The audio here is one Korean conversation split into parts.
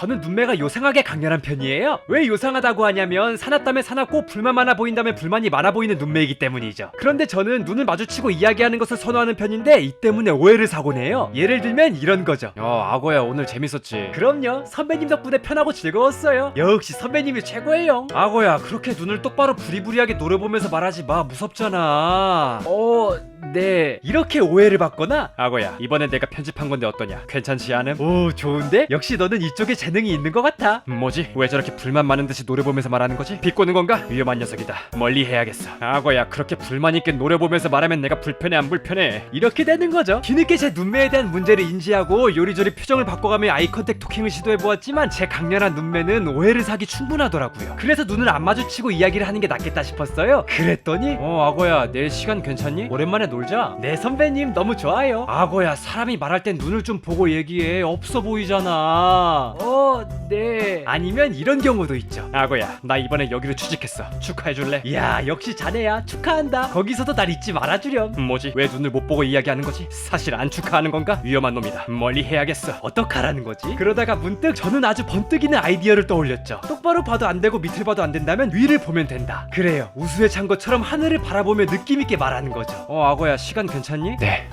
저는 눈매가 요상하게 강렬한 편이에요. 왜 요상하다고 하냐면 사납다면 사납고 불만 많아 보인다면 불만이 많아 보이는 눈매이기 때문이죠. 그런데 저는 눈을 마주치고 이야기하는 것을 선호하는 편인데 이 때문에 오해를 사곤 해요. 예를 들면 이런 거죠. 어, 악어야 오늘 재밌었지. 그럼요. 선배님 덕분에 편하고 즐거웠어요. 역시 선배님이 최고예요. 악어야 그렇게 눈을 똑바로 부리부리하게 노려보면서 말하지 마. 무섭잖아. 어, 네. 이렇게 오해를 받거나 악어야 이번엔 내가 편집한 건데 어떠냐? 괜찮지 않음? 오 좋은데? 역시 너는 이쪽에 재능이 있는 것 같아. 음, 뭐지? 왜 저렇게 불만 많은 듯이 노려보면서 말하는 거지? 비꼬는 건가? 위험한 녀석이다. 멀리 해야겠어. 악어야 그렇게 불만 있게 노려보면서 말하면 내가 불편해 안 불편해? 이렇게 되는 거죠. 뒤늦게 제 눈매에 대한 문제를 인지하고 요리조리 표정을 바꿔가며 아이컨택 토킹을 시도해보았지만 제 강렬한 눈매는 오해를 사기 충분하더라고요. 그래서 눈을 안 마주치고 이야기를 하는 게 낫겠다 싶었어요. 그랬더니 어 악어야 내일 시간 괜찮니? 오랜만에 놀 자. 네 선배님 너무 좋아요. 악어야 사람이 말할 땐 눈을 좀 보고 얘기해. 없어 보이잖아. 어 네. 아니면 이런 경우도 있죠. 악어야 나 이번에 여기로 취직했어. 축하해줄래? 이야 역시 자네야 축하한다. 거기서도 날 잊지 말아주렴. 음, 뭐지? 왜 눈을 못 보고 이야기하는 거지? 사실 안 축하하는 건가? 위험한 놈이다. 멀리 해야겠어. 어떡하라는 거지? 그러다가 문득 저는 아주 번뜩 이는 아이디어를 떠올렸죠. 똑바로 봐도 안 되고 밑을 봐도 안 된다면 위를 보면 된다. 그래요. 우수에 찬 것처럼 하늘을 바라보며 느낌 있게 말하는 거죠. 어 악어야 시간 괜찮니? 네.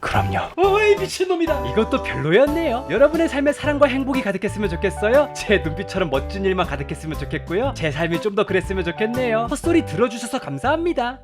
그럼요. 어이 미친놈이다. 이것도 별로였네요. 여러분의 삶에 사랑과 행복이 가득했으면 좋겠어요. 제 눈빛처럼 멋진 일만 가득했으면 좋겠고요. 제 삶이 좀 더 그랬으면 좋겠네요. 헛소리 들어주셔서 감사합니다.